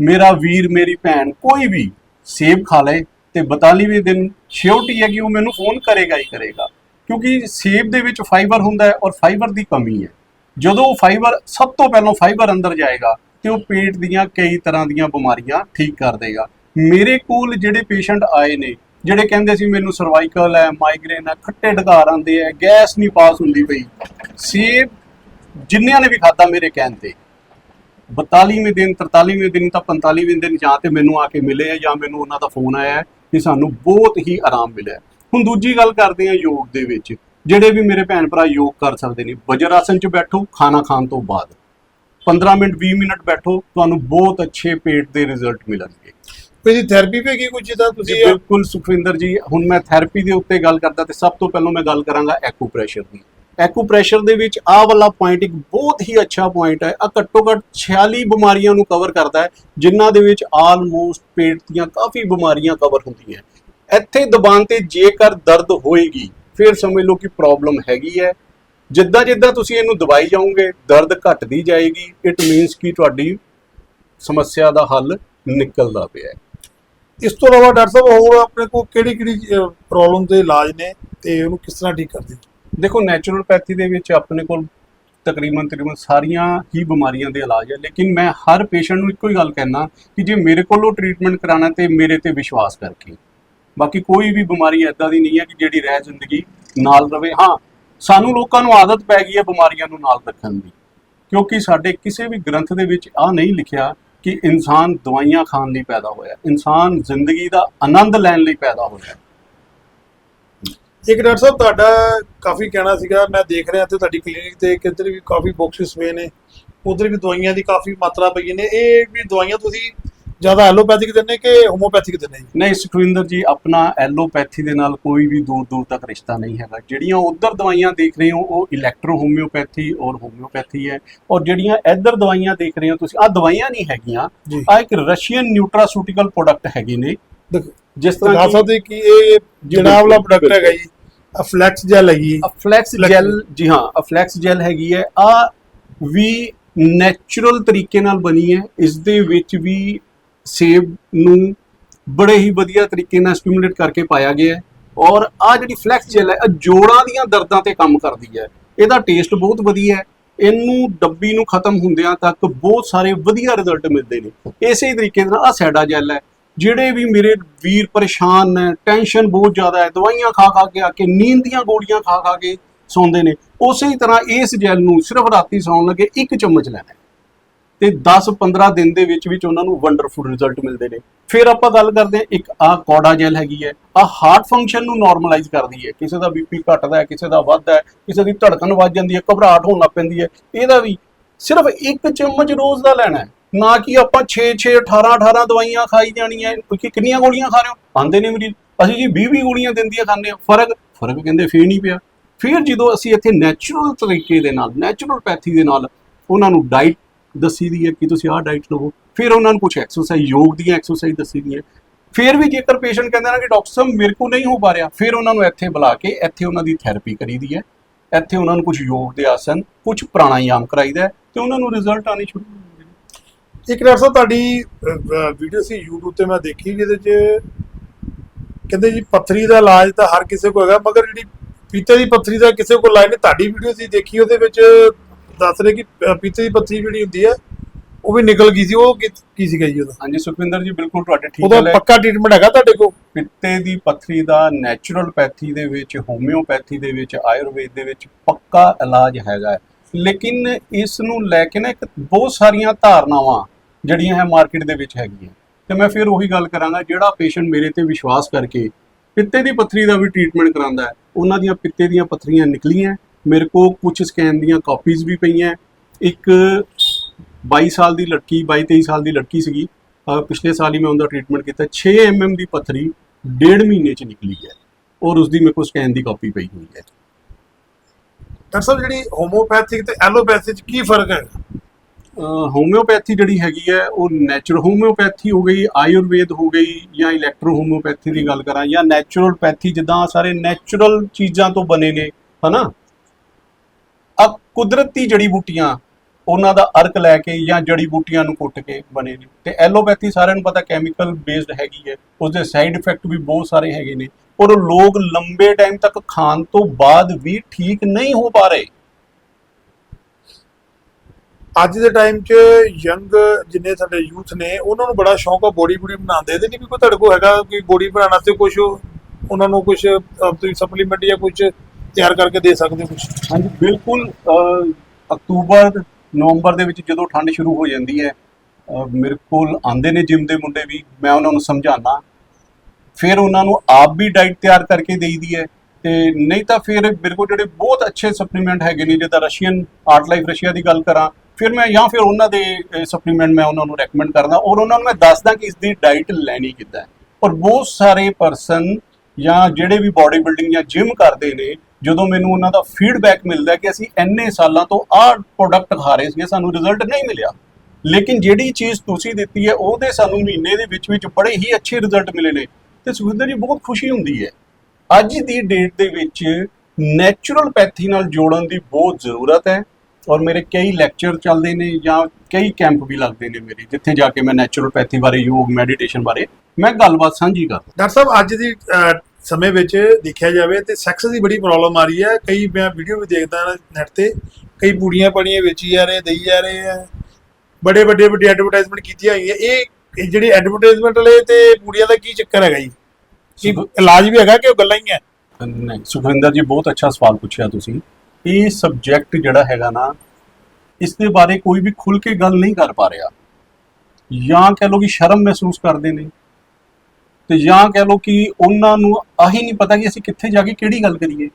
ਮੇਰਾ ਵੀਰ, ਮੇਰੀ ਭੈਣ ਕੋਈ ਵੀ ਸੇਬ ਖਾ ਲੇ ਤੇ 42ਵੇਂ ਦਿਨ ਸ਼ਿਓਰਟੀ ਹੈ ਕਿ ਉਹ ਮੈਨੂੰ ਫੋਨ ਕਰੇਗਾ ਹੀ ਕਰੇਗਾ। ਕਿਉਂਕਿ ਸੇਬ ਦੇ ਵਿੱਚ ਫਾਈਬਰ ਹੁੰਦਾ ਹੈ ਔਰ ਫਾਈਬਰ ਦੀ ਕਮੀ ਹੈ। ਜਦੋਂ ਉਹ ਫਾਈਬਰ ਸਭ ਤੋਂ ਪਹਿਲਾਂ ਫਾਈਬਰ ਅੰਦਰ ਜਾਏਗਾ ਤੇ ਉਹ ਪੇਟ ਦੀਆਂ ਕਈ ਤਰ੍ਹਾਂ ਦੀਆਂ ਬਿਮਾਰੀਆਂ ਠੀਕ ਕਰ ਦੇਗਾ। ਮੇਰੇ ਕੋਲ ਜਿਹੜੇ ਪੇਸ਼ੈਂਟ ਆਏ ਨੇ ਜਿਹੜੇ ਕਹਿੰਦੇ ਸੀ ਮੈਨੂੰ ਸਰਵਾਈਕਲ ਹੈ ਮਾਈਗ੍ਰੇਨ ਹੈ, ਖੱਟੇ ਢਕਾਰ ਆਉਂਦੇ ਹੈ ਗੈਸ ਨਹੀਂ ਪਾਸ ਹੁੰਦੀ ਪਈ। ਸੇਬ ਜਿੰਨਿਆਂ ਨੇ ਵੀ ਖਾਦਾ ਮੇਰੇ ਕਹਿਣ ਤੇ। 42ਵੇਂ ਦਿਨ 43ਵੇਂ ਦਿਨ, ਤਾਂ 45ਵੇਂ ਦਿਨ ਜਾਂ ਤੇ ਮੈਨੂੰ ਆ ਕੇ ਮਿਲੇ ਆ ਜਾਂ ਮੈਨੂੰ ਉਹਨਾਂ ਦਾ ਫੋਨ ਆਇਆ ਕਿ ਸਾਨੂੰ ਬਹੁਤ ਹੀ ਆਰਾਮ ਮਿਲਿਆ ਹੁਣ ਦੂਜੀ ਗੱਲ ਕਰਦੇ ਆ ਯੋਗ ਦੇ ਵਿੱਚ। ਜਿਹੜੇ ਵੀ ਮੇਰੇ ਭੈਣ ਭਰਾ ਯੋਗ ਕਰ ਸਕਦੇ ਨੇ ਵਜਰ ਆਸਨ 'ਚ ਬੈਠੋ, ਖਾਣਾ ਖਾਣ ਤੋਂ ਬਾਅਦ। 15 ਮਿੰਟ 20 ਮਿੰਟ ਬੈਠੋ, ਤੁਹਾਨੂੰ ਬਹੁਤ ਅੱਛੇ ਪੇਟ ਦੇ ਰਿਜ਼ਲਟ ਮਿਲਣਗੇ। ਕੋਈ ਇਹਦੀ ਥੈਰੇਪੀ ਵੀ ਹੈਗੀ ਕੁਝ ਜਿੱਦਾਂ ਜੀ ਤੁਸੀਂ ਬਿਲਕੁਲ ਸੁਖਵਿੰਦਰ ਜੀ, ਹੁਣ ਮੈਂ ਥੈਰੇਪੀ ਦੇ ਉੱਤੇ ਗੱਲ ਕਰਦਾ ਤੇ ਸਭ ਤੋਂ ਪਹਿਲਾਂ ਮੈਂ ਗੱਲ ਕਰਾਂਗਾ ਐਕੂਪ੍ਰੈਸ਼ਰ ਦੀ। ਐਕੂਪ੍ਰੈਸ਼ਰ ਦੇ ਵਿੱਚ ਆਹ ਵਾਲਾ ਪੁਆਇੰਟ ਇੱਕ ਬਹੁਤ ਹੀ ਅੱਛਾ ਪੁਆਇੰਟ ਹੈ। ਆ ਘੱਟੋ ਘੱਟ 46 ਬਿਮਾਰੀਆਂ ਨੂੰ ਕਵਰ ਕਰਦਾ ਹੈ, ਜਿਨ੍ਹਾਂ ਦੇ ਵਿੱਚ ਆਲਮੋਸਟ ਪੇਟ ਦੀਆਂ ਕਾਫੀ ਬਿਮਾਰੀਆਂ ਕਵਰ ਹੁੰਦੀਆਂ ਇੱਥੇ ਦਬਾਨ ਤੇ ਜੇਕਰ ਦਰਦ ਹੋਏਗੀ, ਫਿਰ ਸਮਝ ਲਓ ਕਿ ਪ੍ਰੋਬਲਮ ਹੈਗੀ ਹੈ। ਜਿੱਦਾਂ ਜਿੱਦਾਂ ਤੁਸੀਂ ਇਹਨੂੰ ਦਵਾਈ ਜਾਓਗੇ, ਦਰਦ ਘਟਦੀ ਜਾਏਗੀ ਇਟ ਮੀਨਸ ਕਿ ਤੁਹਾਡੀ ਸਮੱਸਿਆ ਦਾ ਹੱਲ ਨਿਕਲਦਾ ਪਿਆ ਹੈ। ਇਸ ਤੋਂ ਇਲਾਵਾ ਡਾਕਟਰ ਸਾਹਿਬ, ਹੋਰ ਆਪਣੇ ਕੋਲ ਕਿਹੜੀ ਕਿਹੜੀ ਪ੍ਰੋਬਲਮ ਦੇ ਇਲਾਜ ਨੇ ਤੇ ਉਹਨੂੰ ਕਿਸ ਤਰ੍ਹਾਂ ਠੀਕ ਕਰਦੇ ਦੇਖੋ ਨੈਚੁਰਲਪੈਥੀ ਦੇ ਵਿੱਚ ਆਪਣੇ ਕੋਲ ਤਕਰੀਬਨ ਤਕਰੀਬਨ ਸਾਰੀਆਂ ਹੀ ਬਿਮਾਰੀਆਂ ਦੇ ਇਲਾਜ ਹੈ, ਲੇਕਿਨ ਮੈਂ ਹਰ ਪੇਸ਼ੈਂਟ ਨੂੰ ਇੱਕੋ ਹੀ ਗੱਲ ਕਹਿਣਾ ਕਿ ਜੇ ਮੇਰੇ ਕੋਲੋਂ ਟ੍ਰੀਟਮੈਂਟ ਕਰਾਣਾ ਤੇ ਮੇਰੇ ਤੇ ਵਿਸ਼ਵਾਸ ਕਰਕੇ। ਬਾਕੀ ਕੋਈ ਵੀ ਬਿਮਾਰੀ ਐਦਾਂ ਦੀ ਨਹੀਂ ਹੈ ਕਿ ਜਿਹੜੀ ਰਹਿ ਜ਼ਿੰਦਗੀ ਨਾਲ ਰਵੇ। ਹਾਂ, ਸਾਨੂੰ ਲੋਕਾਂ ਨੂੰ ਆਦਤ ਪੈ ਗਈ ਹੈ ਬਿਮਾਰੀਆਂ ਨੂੰ ਨਾਲ ਰੱਖਣ ਦੀ, ਕਿਉਂਕਿ ਸਾਡੇ ਕਿਸੇ ਵੀ ਗ੍ਰੰਥ ਦੇ ਵਿੱਚ ਆ ਨਹੀਂ ਲਿਖਿਆ ਕਿ ਇਨਸਾਨ ਦਵਾਈਆਂ ਖਾਣ ਲਈ ਪੈਦਾ ਹੋਇਆ। ਇਨਸਾਨ ਜ਼ਿੰਦਗੀ ਦਾ ਆਨੰਦ ਲੈਣ ਲਈ ਪੈਦਾ ਹੋਇਆ। ਇੱਕ ਡਾਕਟਰ ਸਾਹਿਬ, ਤੁਹਾਡਾ ਕਾਫੀ ਕਹਿਣਾ ਸੀਗਾ, ਮੈਂ ਦੇਖ ਰਿਹਾ ਤੇ ਤੁਹਾਡੀ ਕਲੀਨਿਕ ਤੇ ਕਿੱਧਰ ਵੀ ਕਾਫੀ ਬਾਕਸਿਸ ਪਏ ਨੇ, ਉਧਰ ਵੀ ਦਵਾਈਆਂ ਦੀ ਕਾਫੀ ਮਾਤਰਾ ਪਈ ਨੇ। ਇਹ ਵੀ ਦਵਾਈਆਂ ਤੁਸੀਂ ਜ਼ਿਆਦਾ ਐਲੋਪੈਥਿਕ ਦਿੰਦੇ ਕਿ ਹੋਮੋਪੈਥਿਕ ਦਿੰਦੇ ਜੀ? ਨਹੀਂ ਸੁਖਵਿੰਦਰ ਜੀ ਆਪਣਾ ਐਲੋਪੈਥੀ ਦੇ ਨਾਲ ਕੋਈ ਵੀ ਦੂਰ ਦੂਰ ਤੱਕ ਰਿਸ਼ਤਾ ਨਹੀਂ ਹੈਗਾ। ਜਿਹੜੀਆਂ ਉਧਰ ਦਵਾਈਆਂ ਦੇਖ ਰਹੇ ਹੋ ਉਹ ਇਲੈਕਟ੍ਰੋ ਹੋਮਿਓਪੈਥੀ ਔਰ ਹੋਮਿਓਪੈਥੀ ਹੈ। ਔਰ ਜਿਹੜੀਆਂ ਇੱਧਰ ਦਵਾਈਆਂ ਦੇਖ ਰਹੇ ਹੋ ਤੁਸੀਂ ਆ ਦਵਾਈਆਂ ਨਹੀਂ ਹੈਗੀਆਂ। ਆ ਇੱਕ ਰਸ਼ੀਅਨ ਨਿਊਟਰਾਸੂਟੀਕਲ ਪ੍ਰੋਡਕਟ ਹੈਗੇ ਨੇ। ਜਿਸ ਦੱਸ ਤਰ੍ਹਾਂ ਕਿ ਸਕਦੇ ਕਿ ਇਹ ਜਿਹੜਾ ਵਾਲਾ ਪ੍ਰੋਡਕਟ ਹੈਗਾ ਜੀ। ਫਲੈਕਸ ਜੈਲ ਹੈਗੀ ਅਫਲੈਕਸ ਜੈਲ ਜੀ ਹਾਂ ਅਫਲੈਕਸ ਜੈਲ ਹੈਗੀ ਹੈ। ਆ ਵੀ ਨੈਚੁਰਲ ਤਰੀਕੇ ਨਾਲ ਬਣੀ ਹੈ। ਇਸ ਦੇ ਵਿੱਚ ਵੀ ਸੇਬ ਨੂੰ ਬੜੇ ਹੀ ਵਧੀਆ ਤਰੀਕੇ ਨਾਲ ਸਟਿਮੂਲੇਟ ਕਰਕੇ ਪਾਇਆ ਗਿਆ ਹੈ ਔਰ ਆ ਜਿਹੜੀ ਫਲੈਕਸ ਜੈਲ ਹੈ, ਇਹ ਜੋੜਾਂ ਦੀਆਂ ਦਰਦਾਂ ਤੇ ਕੰਮ ਕਰਦੀ ਹੈ। ਇਹਦਾ ਟੇਸਟ ਬਹੁਤ ਵਧੀਆ ਹੈ। ਇਹਨੂੰ ਡੱਬੀ ਨੂੰ ਖਤਮ ਹੁੰਦਿਆਂ ਤੱਕ ਬਹੁਤ ਸਾਰੇ ਵਧੀਆ ਰਿਜ਼ਲਟ ਮਿਲਦੇ ਨੇ। ਇਸੇ ਤਰੀਕੇ ਨਾਲ ਆ ਸੈਡਾ ਜੈਲ ਹੈ, ਜਿਹੜੇ ਵੀ ਮੇਰੇ ਵੀਰ ਪਰੇਸ਼ਾਨ ਨੇ ਟੈਨਸ਼ਨ ਬਹੁਤ ਜ਼ਿਆਦਾ ਹੈ, ਦਵਾਈਆਂ ਖਾ ਖਾ ਕੇ ਆ ਕੇ, ਨੀਂਦ ਦੀਆਂ ਗੋਲੀਆਂ ਖਾ ਖਾ ਕੇ ਸੌਂਦੇ ਨੇ। ਉਸੇ ਤਰ੍ਹਾਂ ਇਸ ਜੈਲ ਨੂੰ ਸਿਰਫ ਰਾਤੀ ਸੌਣ ਲੱਗੇ ਇੱਕ ਚਮਚ ਲੈਣਾ ਤੇ 10-15 ਦਿਨ ਦੇ ਵਿੱਚ ਵਿੱਚ ਉਹਨਾਂ ਨੂੰ ਵੰਡਰਫੁਲ ਰਿਜ਼ਲਟ ਮਿਲਦੇ ਨੇ। ਫਿਰ ਆਪਾਂ ਗੱਲ ਕਰਦੇ ਹਾਂ, ਇੱਕ ਆ ਕੋਡਾ ਜੈਲ ਹੈਗੀ ਹੈ ਆ ਹਾਰਟ ਫੰਕਸ਼ਨ ਨੂੰ ਨਾਰਮਲਾਈਜ਼ ਕਰਦੀ ਹੈ। ਕਿਸੇ ਦਾ ਬੀਪੀ ਘਟਦਾ ਹੈ, ਕਿਸੇ ਦਾ ਵੱਧਦਾ ਹੈ, ਕਿਸੇ ਦੀ ਧੜਕਣ ਵੱਧ ਜਾਂਦੀ ਹੈ, ਘਬਰਾਹਟ ਹੋਣ ਲੱਗ ਪੈਂਦੀ ਹੈ। ਇਹਦਾ ਵੀ ਸਿਰਫ ਇੱਕ ਚਮਚ ਰੋਜ਼ ਦਾ ਲੈਣਾ ਹੈ, ਨਾ ਕਿ ਆਪਾਂ 6-6 18-18 ਦਵਾਈਆਂ ਖਾਈ ਜਾਣੀਆਂ ਕਿ ਕਿੰਨੀਆਂ ਗੋਲੀਆਂ ਖਾ ਰਹੇ ਹੋ? ਆਂਦੇ ਨੇ ਮਰੀਜ਼ ਅਸੀਂ ਜੀ 20-20 ਗੋਲੀਆਂ ਦਿੰਦੀਆਂ ਖਾਂਦੇ ਆ ਫ਼ਰਕ ਫ਼ਰਕ ਕਹਿੰਦੇ ਫੇਰ ਨਹੀਂ ਪਿਆ। ਫਿਰ ਜਦੋਂ ਅਸੀਂ ਇੱਥੇ ਨੈਚੁਰਲ ਤਰੀਕੇ ਦੇ ਨਾਲ ਨੈਚੁਰਲ ਪੈਥੀ ਦੇ ਨਾਲ ਉਹਨਾਂ ਨੂੰ ਡਾਈਟ ਦੱਸੀ ਦੀ ਹੈ ਕਿ ਤੁਸੀਂ ਆਹ ਡਾਈਟ ਲਵੋ। ਫਿਰ ਉਹਨਾਂ ਨੂੰ ਕੁਝ ਐਕਸਰਸਾਈਜ਼ ਯੋਗ ਦੀਆਂ ਐਕਸਰਸਾਈਜ਼ ਦੱਸੀ ਦੀਆਂ ਫਿਰ ਵੀ ਜੇਕਰ ਪੇਸ਼ੈਂਟ ਕਹਿੰਦਾ ਨਾ ਕਿ ਡਾਕਟਰ ਸਾਹਿਬ, ਮੇਰੇ ਕੋਲ ਨਹੀਂ ਹੋ ਪਾ ਰਿਹਾ, ਫਿਰ ਉਹਨਾਂ ਨੂੰ ਇੱਥੇ ਬੁਲਾ ਕੇ ਇੱਥੇ ਉਹਨਾਂ ਦੀ ਥੈਰੇਪੀ ਕਰੀਦੀ ਹੈ। ਇੱਥੇ ਉਹਨਾਂ ਨੂੰ ਕੁਝ ਯੋਗ ਦੇ ਆਸਨ ਕੁਝ ਪ੍ਰਾਣਾਯਾਮ ਕਰਾਈਦਾ ਹੈ ਤੇ ਉਹਨਾਂ ਨੂੰ ਰਿਜ਼ਲਟ ਆਣੇ ਸ਼ੁਰੂ ਹੋ ਜਾਂਦੇ ਨੇ। ਇੱਕ ਡਾਕਟਰ ਸਾਹਿਬ ਤੁਹਾਡੀ ਵੀਡੀਓ ਸੀ YouTube ਤੇ ਮੈਂ ਦੇਖੀ, ਜਿਹਦੇ 'ਚ ਕਹਿੰਦੇ ਜੀ ਪੱਥਰੀ ਦਾ ਇਲਾਜ ਤਾਂ ਹਰ ਕਿਸੇ ਕੋਲ ਹੈਗਾ, ਮਗਰ ਜਿਹੜੀ ਪੀਤੇ ਦੀ ਪੱਥਰੀ ਦਾ ਕਿਸੇ ਕੋਲ ਇਲਾਜ ਨਹੀਂ, ਤੁਹਾਡੀ ਵੀਡੀਓ ਸੀ ਦੇਖੀ, ਉਹਦੇ ਵਿੱਚ ਦੱਸ ਰਹੇ ਕਿ ਪੀਤੇ ਦੀ ਪੱਥਰੀ ਜਿਹੜੀ ਹੁੰਦੀ ਹੈ ਉਹ ਵੀ ਨਿਕਲ ਗਈ ਸੀ ਉਹ ਕੀ- ਕੀ ਸੀਗਾ ਜੀ ਉਹਦਾ? ਹਾਂਜੀ ਸੁਖਵਿੰਦਰ ਜੀ ਬਿਲਕੁਲ ਤੁਹਾਡੇ ਠੀਕ ਉਹਦਾ ਹੈ। ਪੱਕਾ ਟ੍ਰੀਟਮੈਂਟ ਹੈਗਾ ਤੁਹਾਡੇ ਕੋਲ? ਪਿੱਤੇ ਦੀ ਪੱਥਰੀ ਦਾ ਨੈਚੁਰਲਪੈਥੀ ਦੇ ਵਿੱਚ ਹੋਮਿਓਪੈਥੀ ਦੇ ਵਿੱਚ ਆਯੁਰਵੇਦ ਦੇ ਵਿੱਚ ਪੱਕਾ ਇਲਾਜ ਹੈਗਾ ਹੈ। ਲੇਕਿਨ ਇਸ ਨੂੰ ਲੈ ਕੇ ਨਾ ਇੱਕ ਬਹੁਤ ਸਾਰੀਆਂ ਧਾਰਨਾਵਾਂ ਜਿਹੜੀਆਂ ਹੈ ਮਾਰਕੀਟ ਦੇ ਵਿੱਚ ਹੈਗੀਆਂ। ਤੇ ਮੈਂ ਫਿਰ ਉਹੀ ਗੱਲ ਕਰਾਂਗਾ ਜਿਹੜਾ ਪੇਸ਼ੈਂਟ ਮੇਰੇ ਤੇ ਵਿਸ਼ਵਾਸ ਕਰਕੇ ਪਿੱਤੇ ਦੀ ਪੱਥਰੀ ਦਾ ਵੀ ਟ੍ਰੀਟਮੈਂਟ ਕਰਾਂਦਾ ਹੈ ਉਹਨਾਂ ਦੀਆਂ ਪਿੱਤੇ ਦੀਆਂ ਪੱਥਰੀਆਂ ਨਿਕਲੀਆਂ ਮੇਰੇ ਕੋਲ ਕੁਝ ਸਕੈਨ ਦੀਆਂ ਕਾਪੀਜ਼ ਵੀ ਪਈਆਂ। ਇੱਕ 22 ਸਾਲ ਦੀ ਲੜਕੀ 22 23 ਸਾਲ ਦੀ ਲੜਕੀ ਸੀਗੀ। ਪਿਛਲੇ ਸਾਲ ਹੀ ਮੈਂ ਉਹਦਾ ਟ੍ਰੀਟਮੈਂਟ ਕੀਤਾ। 6 mm ਦੀ ਪੱਥਰੀ ਡੇਢ ਮਹੀਨੇ ਚ ਨਿਕਲੀ ਹੈ ਔਰ ਉਸ ਦੀ ਮੇਰੇ ਕੋਲ ਸਕੈਨ ਦੀ ਕਾਪੀ ਪਈ ਹੋਈ ਹੈ। ਡਾਕਟਰ ਸਾਹਿਬ ਜਿਹੜੀ ਹੋਮੋਪੈਥਿਕ ਤੇ ਐਲੋਪੈਥਿਕ 'ਚ ਕੀ ਫ਼ਰਕ ਹੈ? ਹੋਮਿਓਪੈਥੀ ਜਿਹੜੀ ਹੈਗੀ ਹੈ ਉਹ ਨੈਚੁਰਲ ਹੋਮਿਓਪੈਥੀ ਹੋ ਗਈ ਆਯੁਰਵੇਦ ਹੋ ਗਈ ਜਾਂ ਇਲੈਕਟ੍ਰੋ ਹੋਮਿਓਪੈਥੀ ਦੀ ਗੱਲ ਕਰਾਂ ਜਾਂ ਨੈਚੁਰਲਪੈਥੀ ਜਿੱਦਾਂ ਸਾਰੇ ਨੈਚੁਰਲ ਚੀਜ਼ਾਂ ਤੋਂ ਬਣੇ ਨੇ ਹਨਾ? ਕੁਦਰਤੀ ਜੜੀ ਬੂਟੀਆਂ ਉਹਨਾਂ ਦਾ ਅਰਕ ਲੈ ਕੇ ਜਾਂ ਜੜੀ ਬੂਟੀਆਂ ਨੂੰ ਕੁੱਟ ਕੇ ਬਣੇ ਨੇ। ਤੇ ਐਲੋਪੈਥੀ ਸਾਰਿਆਂ ਨੂੰ ਪਤਾ ਕੈਮੀਕਲ ਬੇਸਡ ਹੈਗੀ ਹੈ, ਉਸਦੇ ਸਾਈਡ ਇਫੈਕਟ ਵੀ ਬਹੁਤ ਸਾਰੇ ਹੈਗੇ ਨੇ। ਔਰ ਲੋਕ ਲੰਬੇ ਟਾਈਮ ਤੱਕ ਖਾਣ ਤੋਂ ਬਾਅਦ ਵੀ ਠੀਕ ਨਹੀਂ ਹੋ ਪਾ ਰਹੇ। ਅੱਜ ਦੇ ਟਾਈਮ 'ਚ ਯੰਗ ਜਿੰਨੇ ਸਾਡੇ ਯੂਥ ਨੇ, ਉਹਨਾਂ ਨੂੰ ਬੜਾ ਸ਼ੌਂਕ ਆ ਬੋਡੀ ਬੋਡੀ ਬਣਾਉਂਦੇ ਇਹਦੇ ਨਹੀਂ ਵੀ ਕੋਈ ਤੁਹਾਡੇ ਕੋਲ ਹੈਗਾ ਕੋਈ ਬੋਡੀ ਬਣਾਉਣ ਵਾਸਤੇ ਕੁਝ ਉਹਨਾਂ ਨੂੰ ਕੁਝ ਤੁਸੀਂ ਸਪਲੀਮੈਂਟ ਜਾਂ ਕੁਝ ਤਿਆਰ ਕਰਕੇ ਦੇ ਸਕਦੇ ਹੋ ਕੁਝ ਹਾਂਜੀ ਬਿਲਕੁਲ ਅਹ, ਅਕਤੂਬਰ ਨਵੰਬਰ ਦੇ ਵਿੱਚ ਜਦੋਂ ਠੰਡ ਸ਼ੁਰੂ ਹੋ ਜਾਂਦੀ ਹੈ ਅਹ, ਮੇਰੇ ਕੋਲ ਆਂਦੇ ਨੇ ਜਿਮ ਦੇ ਮੁੰਡੇ ਵੀ ਮੈਂ ਉਹਨਾਂ ਨੂੰ ਸਮਝਾਉਂਦਾ। ਫਿਰ ਉਹਨਾਂ ਨੂੰ ਆਪ ਵੀ ਡਾਈਟ ਤਿਆਰ ਕਰਕੇ ਦੇਈਦੀ ਹੈ ਤੇ ਨਹੀਂ ਤਾਂ ਫਿਰ ਮੇਰੇ ਕੋਲ ਜਿਹੜੇ ਬਹੁਤ ਅੱਛੇ ਸਪਲੀਮੈਂਟ ਹੈਗੇ ਨੇ ਜਿੱਦਾਂ ਰਸ਼ੀਅਨ ਆਰਟ ਲਾਈਫ ਰਸ਼ੀਆ ਦੀ ਗੱਲ ਕਰਾਂ ਫਿਰ ਮੈਂ ਜਾਂ ਫਿਰ ਉਹਨਾਂ ਦੇ ਸਪਲੀਮੈਂਟ ਮੈਂ ਉਹਨਾਂ ਨੂੰ ਰეკਮੈਂਡ ਕਰਦਾ ਔਰ ਉਹਨਾਂ ਨੂੰ ਮੈਂ ਦੱਸਦਾ ਕਿ ਇਸ ਦੀ ਡਾਈਟ ਲੈਣੀ ਕਿੱਦਾਂ ਹੈ। ਔਰ ਬਹੁਤ ਸਾਰੇ ਪਰਸਨ ਜਾਂ ਜਿਹੜੇ ਵੀ ਬਾਡੀ ਬਿਲਡਿੰਗ ਜਾਂ ਜਿਮ ਕਰਦੇ ਨੇ ਜਦੋਂ ਮੈਨੂੰ ਉਹਨਾਂ ਦਾ ਫੀਡਬੈਕ ਮਿਲਦਾ ਕਿ ਅਸੀਂ ਇੰਨੇ ਸਾਲਾਂ ਤੋਂ ਆਹ ਪ੍ਰੋਡਕਟ ਖਾ ਰਹੇ ਸੀ ਸਾਨੂੰ ਰਿਜ਼ਲਟ ਨਹੀਂ ਮਿਲਿਆ। ਲੇਕਿਨ ਜਿਹੜੀ ਚੀਜ਼ ਤੁਸੀਂ ਦਿੱਤੀ ਹੈ, ਉਹਦੇ ਸਾਨੂੰ ਮਹੀਨੇ ਦੇ ਵਿੱਚ ਵਿੱਚ ਬੜੇ ਹੀ ਅੱਛੇ ਰਿਜ਼ਲਟ ਮਿਲੇ ਨੇ। ਤੇ ਸੁਖਿੰਦਰ ਜੀ, ਬਹੁਤ ਖੁਸ਼ੀ ਹੁੰਦੀ ਹੈ। ਅੱਜ ਦੀ ਡੇਟ ਦੇ ਵਿੱਚ ਨੈਚੁਰਲ ਪੈਥੀ ਨਾਲ ਜੋੜਨ ਦੀ ਬਹੁਤ ਜ਼ਰੂਰਤ ਹੈ ਔਰ ਮੇਰੇ ਕਈ ਲੈਕਚਰ ਚੱਲਦੇ ਨੇ ਜਾਂ ਕਈ ਕੈਂਪ ਵੀ ਲੱਗਦੇ ਨੇ ਮੇਰੇ, ਜਿੱਥੇ ਜਾ ਕੇ ਮੈਂ ਨੈਚੁਰਲ ਪੈਥੀ ਬਾਰੇ ਯੋਗ ਮੈਡੀਟੇਸ਼ਨ ਬਾਰੇ ਮੈਂ ਗੱਲਬਾਤ ਸਾਂਝੀ ਕਰਦਾ। ਡਾਕਟਰ ਸਾਹਿਬ, ਅੱਜ ਦੀ ਸਮੇਂ ਵਿੱਚ ਦੇਖਿਆ ਜਾਵੇ ਤੇ ਸੈਕਸ ਦੀ ਬੜੀ ਪ੍ਰੋਬਲਮ ਆ ਰਹੀ ਹੈ। ਕਈ ਮੈਂ ਵੀਡੀਓ ਵੀ ਦੇਖਦਾ ਨੈਟ ਤੇ। ਕਈ ਪੂੜੀਆਂ ਪੜੀਆਂ ਵੇਚੀ ਜਾ ਰਹੇ ਦਈ ਜਾ ਰਹੇ ਆ। ਬੜੇ ਵੱਡੇ ਵੱਡੇ ਐਡਵਰਟਾਈਜ਼ਮੈਂਟ ਕੀਤੀਆਂ ਹੋਈਆਂ। ਇਹ ਇਹ ਜਿਹੜੀ ਐਡਵਰਟਾਈਜ਼ਮੈਂਟ ਵਾਲੇ ਤੇ ਪੂੜੀਆਂ ਦਾ ਕੀ ਚੱਕਰ ਹੈਗਾ ਜੀ? ਕੀ ਇਲਾਜ ਵੀ ਹੈਗਾ ਕਿ ਉਹ ਗੱਲਾਂ ਹੀ ਹੈ? ਨਹੀਂ ਸੁਖਵਿੰਦਰ ਜੀ ਬਹੁਤ ਅੱਛਾ ਸਵਾਲ ਪੁੱਛਿਆ ਤੁਸੀਂ। ਇਹ ਸਬਜੈਕਟ ਜਿਹੜਾ ਹੈਗਾ ਨਾ ਇਸ ਦੇ ਬਾਰੇ ਕੋਈ ਵੀ ਖੁੱਲ ਕੇ ਗੱਲ ਨਹੀਂ ਕਰ ਪਾ ਰਿਹਾ। ਜਾਂ ਕਹਿ ਲਓ ਕਿ ਸ਼ਰਮ ਮਹਿਸੂਸ ਕਰਦੇ ਨੇ। ਤੇ ਜਾਂ ਕਹਿ ਲਓ ਕਿ ਉਹਨਾਂ ਨੂੰ ਆਹੀ ਨਹੀਂ ਪਤਾ ਕਿ ਅਸੀਂ ਕਿੱਥੇ ਜਾ ਕੇ ਕਿਹੜੀ ਗੱਲ ਕਰੀਏ।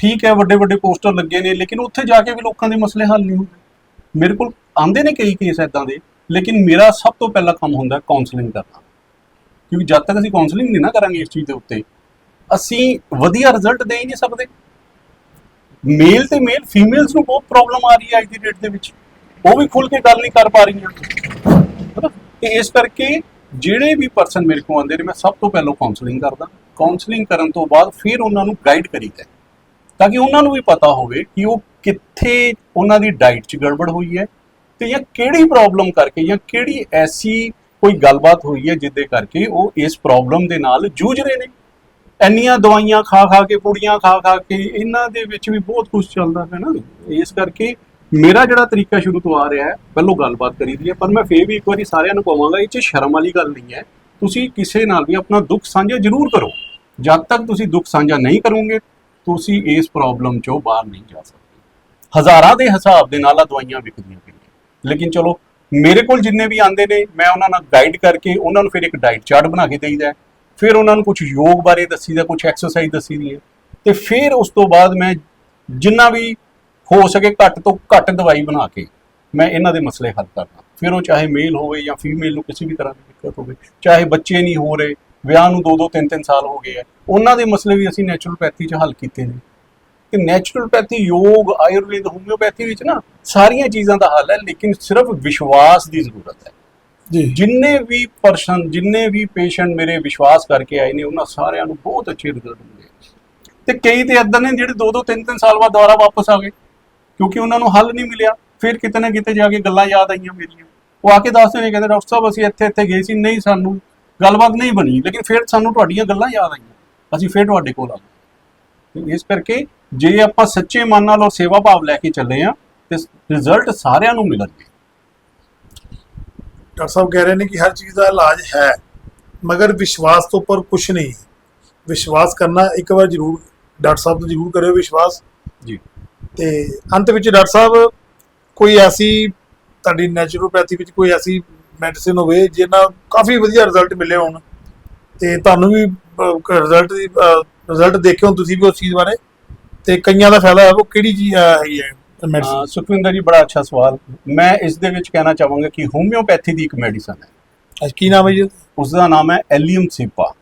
ਠੀਕ ਹੈ ਵੱਡੇ ਵੱਡੇ ਪੋਸਟਰ ਲੱਗੇ ਨੇ, ਲੇਕਿਨ ਉੱਥੇ ਜਾ ਕੇ ਵੀ ਲੋਕਾਂ ਦੇ ਮਸਲੇ ਹੱਲ ਨਹੀਂ ਹੁੰਦੇ। ਮੇਰੇ ਕੋਲ ਆਂਦੇ ਨੇ ਕਈ ਕੇਸ ਐਦਾਂ ਦੇ, ਲੇਕਿਨ ਮੇਰਾ ਸਭ ਤੋਂ ਪਹਿਲਾ ਕੰਮ ਹੁੰਦਾ ਕਾਉਂਸਲਿੰਗ ਕਰਨਾ। ਕਿਉਂਕਿ ਜਦ ਤੱਕ ਅਸੀਂ ਕਾਉਂਸਲਿੰਗ ਨਹੀਂ ਨਾ ਕਰਾਂਗੇ ਇਸ ਚੀਜ਼ ਦੇ ਉੱਤੇ, ਅਸੀਂ ਵਧੀਆ ਰਿਜ਼ਲਟ ਦੇ ਹੀ ਨਹੀਂ ਸਕਦੇ। ਮੇਲ ਤੇ ਮੇਲ ਫੀਮੇਲਸ ਨੂੰ ਬਹੁਤ ਪ੍ਰੋਬਲਮ ਆ ਰਹੀ ਹੈ ਅੱਜ ਦੀ ਡੇਟ ਦੇ ਵਿੱਚ। ਉਹ ਵੀ ਖੁੱਲ ਕੇ ਗੱਲ ਨਹੀਂ ਕਰ ਪਾ ਰਹੀਆਂ। ਤੇ ਇਸ ਕਰਕੇ ਜਿਹੜੇ ਵੀ ਪਰਸਨ ਮੇਰੇ ਕੋਲ ਆਉਂਦੇ ਨੇ, ਮੈਂ ਸਭ ਤੋਂ ਪਹਿਲਾਂ ਕਾਉਂਸਲਿੰਗ ਕਰਦਾ। ਕਾਉਂਸਲਿੰਗ ਕਰਨ ਤੋਂ ਬਾਅਦ ਫਿਰ ਉਹਨਾਂ ਨੂੰ ਗਾਈਡ ਕਰੀਦਾ ਹੈ। ਤਾਂ ਕਿ ਉਹਨਾਂ ਨੂੰ ਵੀ ਪਤਾ ਹੋਵੇ ਕਿ ਉਹ ਕਿੱਥੇ ਉਹਨਾਂ ਦੀ ਡਾਈਟ 'ਚ ਗੜਬੜ ਹੋਈ ਹੈ ਤੇ ਜਾਂ ਕਿਹੜੀ ਪ੍ਰੋਬਲਮ ਕਰਕੇ ਜਾਂ ਕਿਹੜੀ ਐਸੀ ਕੋਈ ਗੱਲਬਾਤ ਹੋਈ ਹੈ ਜਿੱਦੇ ਕਰਕੇ ਉਹ ਇਸ ਪ੍ਰੋਬਲਮ ਦੇ ਨਾਲ ਜੂਝ ਰਹੇ ਨੇ। ਇੰਨੀਆਂ ਦਵਾਈਆਂ ਖਾ ਖਾ ਕੇ, ਪੁੜੀਆਂ ਖਾ ਖਾ ਕੇ, ਇਹਨਾਂ ਦੇ ਵਿੱਚ ਵੀ ਬਹੁਤ ਕੁਝ ਚੱਲਦਾ ਹੈ ਨਾ। ਇਸ ਕਰਕੇ ਮੇਰਾ ਜਿਹੜਾ ਤਰੀਕਾ ਸ਼ੁਰੂ ਤੋਂ ਆ ਰਿਹਾ ਹੈ, ਪਹਿਲੋਂ ਗੱਲਬਾਤ ਕਰੀ ਦੀ ਹੈ, ਪਰ ਮੈਂ ਫੇਰ ਵੀ ਇੱਕ ਵਾਰੀ ਸਾਰਿਆਂ ਨੂੰ ਕਹਾਂਗਾ, ਇਹ 'ਚ ਸ਼ਰਮ ਵਾਲੀ ਗੱਲ ਨਹੀਂ ਹੈ। ਤੁਸੀਂ ਕਿਸੇ ਨਾਲ ਵੀ ਆਪਣਾ ਦੁੱਖ ਸਾਂਝਾ ਜ਼ਰੂਰ ਕਰੋ। ਜਦ ਤੱਕ ਤੁਸੀਂ ਦੁੱਖ ਸਾਂਝਾ ਨਹੀਂ ਕਰੋਗੇ, ਤੁਸੀਂ ਇਸ ਪ੍ਰੋਬਲਮ 'ਚੋਂ ਬਾਹਰ ਨਹੀਂ ਜਾ ਸਕਦੇ। ਹਜ਼ਾਰਾਂ ਦੇ ਹਿਸਾਬ ਦੇ ਨਾਲ ਆ ਦਵਾਈਆਂ ਵਿਕਦੀਆਂ ਪਈਆਂ। ਲੇਕਿਨ ਚਲੋ, ਮੇਰੇ ਕੋਲ ਜਿੰਨੇ ਵੀ ਆਂਦੇ ਨੇ, ਮੈਂ ਉਹਨਾਂ ਨਾਲ ਗਾਈਡ ਕਰਕੇ ਉਹਨਾਂ ਨੂੰ ਫਿਰ ਇੱਕ ਡਾਈਟ ਚਾਰਟ ਬਣਾ ਕੇ ਦੇਈਦਾ ਫਿਰ ਉਹਨਾਂ ਨੂੰ ਕੁਝ ਯੋਗ ਬਾਰੇ ਦੱਸੀਦਾ ਕੁਝ ਐਕਸਰਸਾਈਜ਼ ਦੱਸੀਦੀ ਹੈ। ਤੇ ਫਿਰ ਉਸ ਤੋਂ ਬਾਅਦ ਮੈਂ ਜਿੰਨਾ ਵੀ ਹੋ ਸਕੇ ਘੱਟ ਤੋਂ ਘੱਟ ਦਵਾਈ ਬਣਾ ਕੇ ਮੈਂ ਇਹਨਾਂ ਦੇ ਮਸਲੇ ਹੱਲ ਕਰਦਾ। ਫਿਰ ਉਹ ਚਾਹੇ ਮੇਲ ਹੋਵੇ ਜਾਂ ਫੀਮੇਲ ਨੂੰ ਕਿਸੇ ਵੀ ਤਰ੍ਹਾਂ ਦੀ ਦਿੱਕਤ ਹੋਵੇ ਚਾਹੇ ਬੱਚੇ ਨਹੀਂ ਹੋ ਰਹੇ ਵਿਆਹ ਨੂੰ 2-2 3-3 ਸਾਲ ਹੋ ਗਏ ਆ ਉਹਨਾਂ ਦੇ ਮਸਲੇ ਵੀ ਅਸੀਂ ਨੈਚੁਰਲਪੈਥੀ 'ਚ ਹੱਲ ਕੀਤੇ ਨੇ। ਕਿ ਨੈਚੁਰਲਪੈਥੀ ਯੋਗ ਆਯੁਰਵੇਦ ਹੋਮਿਓਪੈਥੀ ਵਿੱਚ ਨਾ ਸਾਰੀਆਂ ਚੀਜ਼ਾਂ ਦਾ ਹੱਲ ਹੈ ਲੇਕਿਨ ਸਿਰਫ ਵਿਸ਼ਵਾਸ ਦੀ ਜ਼ਰੂਰਤ ਹੈ। ਜੀ। ਜਿੰਨੇ ਵੀ ਪਰਸਨ ਜਿੰਨੇ ਵੀ ਪੇਸ਼ੈਂਟ ਮੇਰੇ ਵਿਸ਼ਵਾਸ ਕਰਕੇ ਆਏ ਨੇ ਉਹਨਾਂ ਸਾਰਿਆਂ ਨੂੰ ਬਹੁਤ ਅੱਛੇ ਰਿਜ਼ਲਟ ਮਿਲੇ। ਤੇ ਕਈ ਤੇ ਇਦਾਂ ਨੇ ਜਿਹੜੇ 2-2 3-3 ਸਾਲ ਬਾਅਦ ਦੁਬਾਰਾ ਵਾਪਸ ਆ ਗਏ। ਕਿਉਂਕਿ ਉਹਨਾਂ ਨੂੰ ਹੱਲ ਨਹੀਂ ਮਿਲਿਆ। ਫਿਰ ਕਿਤੇ ਨਾ ਕਿਤੇ ਜਾ ਕੇ ਗੱਲਾਂ ਯਾਦ ਆਈਆਂ ਮੇਰੀਆਂ। ਉਹ ਆ ਕੇ ਦੱਸਦੇ ਨੇ ਕਹਿੰਦੇ ਡਾਕਟਰ ਸਾਹਿਬ ਅਸੀਂ ਇੱਥੇ ਇੱਥੇ ਗਏ ਸੀ ਨਹੀਂ ਸਾਨੂੰ ਗੱਲਬਾਤ ਨਹੀਂ ਬਣੀ ਲੇਕਿਨ ਫਿਰ ਸਾਨੂੰ ਤੁਹਾਡੀਆਂ ਗੱਲਾਂ ਯਾਦ ਆਈਆਂ। ਅਸੀਂ ਫਿਰ ਤੁਹਾਡੇ ਕੋਲ ਆ ਗਏ। ਇਸ ਕਰਕੇ ਜੇ ਆਪਾਂ ਸੱਚੇ ਮਨ ਨਾਲ ਔਰ ਸੇਵਾ ਭਾਵ ਲੈ ਕੇ ਚੱਲੇ ਆ ਤੇ ਰਿਜ਼ਲਟ ਸਾਰਿਆਂ ਨੂੰ ਮਿਲਣਗੇ। ਡਾਕਟਰ ਸਾਹਿਬ ਕਹਿ ਰਹੇ ਨੇ ਕਿ ਹਰ ਚੀਜ਼ ਦਾ ਇਲਾਜ ਹੈ ਮਗਰ ਵਿਸ਼ਵਾਸ ਤੋਂ ਉੱਪਰ ਕੁਝ ਨਹੀਂ। ਵਿਸ਼ਵਾਸ ਕਰਨਾ ਇੱਕ ਵਾਰ ਜ਼ਰੂਰ ਡਾਕਟਰ ਸਾਹਿਬ ਤੋਂ ਜ਼ਰੂਰ ਕਰਿਓ ਵਿਸ਼ਵਾਸ। ਜੀ। ਤੇ ਅੰਤ ਵਿੱਚ ਡਾਕਟਰ ਸਾਹਿਬ ਕੋਈ ਐਸੀ ਤੁਹਾਡੀ ਨੈਚੁਰੋਪੈਥੀ ਵਿੱਚ ਕੋਈ ਐਸੀ ਮੈਡੀਸਿਨ ਹੋਵੇ ਜਿਹਨਾਂ ਕਾਫੀ ਵਧੀਆ ਰਿਜ਼ਲਟ ਮਿਲੇ ਹੋਣ ਤੇ ਤੁਹਾਨੂੰ ਵੀ ਰਿਜ਼ਲਟ ਦੀ ਰਿਜ਼ਲਟ ਦੇਖੇ ਹੋਣ ਤੁਸੀਂ ਵੀ ਉਸ ਚੀਜ਼ ਬਾਰੇ ਤੇ ਕਈਆਂ ਦਾ ਫਾਇਦਾ ਹੈ ਉਹ ਕਿਹੜੀ ਚੀਜ਼ ਹੈਗੀ ਹੈ ਮੈਡੀਸਿਨ ਸੁਖਵਿੰਦਰ ਜੀ ਬੜਾ ਅੱਛਾ ਸਵਾਲ। ਮੈਂ ਇਸ ਦੇ ਵਿੱਚ ਕਹਿਣਾ ਚਾਹਾਂਗਾ ਕਿ ਹੋਮਿਓਪੈਥੀ ਦੀ ਇੱਕ ਮੈਡੀਸਨ ਹੈ। ਕੀ ਨਾਮ ਹੈ ਜੀ? ਉਸ ਦਾ ਨਾਮ ਹੈ ਐਲੀਅਮ ਸੀਪਾ